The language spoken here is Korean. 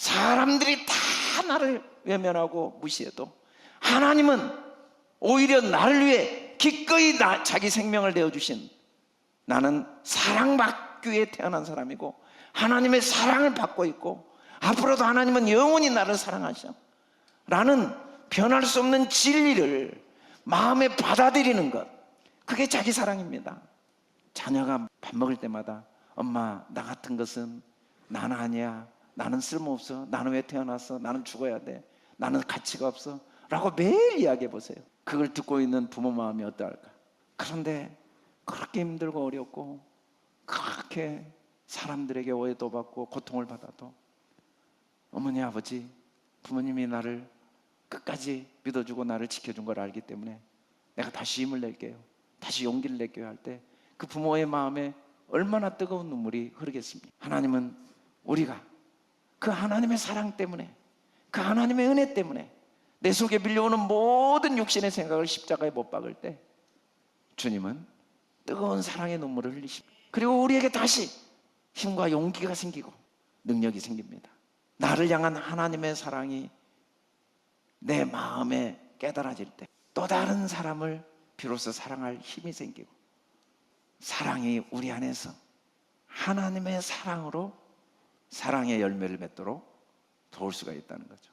사람들이 다 나를 외면하고 무시해도 하나님은 오히려 나를 위해 기꺼이 나, 자기 생명을 내어주신 나는 사랑받기 위해 태어난 사람이고 하나님의 사랑을 받고 있고 앞으로도 하나님은 영원히 나를 사랑하셔 라는 변할 수 없는 진리를 마음에 받아들이는 것 그게 자기 사랑입니다. 자녀가 밥 먹을 때마다 엄마 나 같은 것은 나는 아니야 나는 쓸모없어. 나는 왜 태어났어? 나는 죽어야 돼. 나는 가치가 없어. 라고 매일 이야기해 보세요. 그걸 듣고 있는 부모 마음이 어떠할까? 그런데 그렇게 힘들고 어렵고 그렇게 사람들에게 오해도 받고 고통을 받아도 어머니 아버지 부모님이 나를 끝까지 믿어주고 나를 지켜준 걸 알기 때문에 내가 다시 힘을 낼게요. 다시 용기를 낼게요 할 때 그 부모의 마음에 얼마나 뜨거운 눈물이 흐르겠습니까? 하나님은 우리가 그 하나님의 사랑 때문에 그 하나님의 은혜 때문에 내 속에 밀려오는 모든 육신의 생각을 십자가에 못 박을 때 주님은 뜨거운 사랑의 눈물을 흘리십니다. 그리고 우리에게 다시 힘과 용기가 생기고 능력이 생깁니다. 나를 향한 하나님의 사랑이 내 마음에 깨달아질 때 또 다른 사람을 비로소 사랑할 힘이 생기고 사랑이 우리 안에서 하나님의 사랑으로 사랑의 열매를 맺도록 도울 수가 있다는 거죠.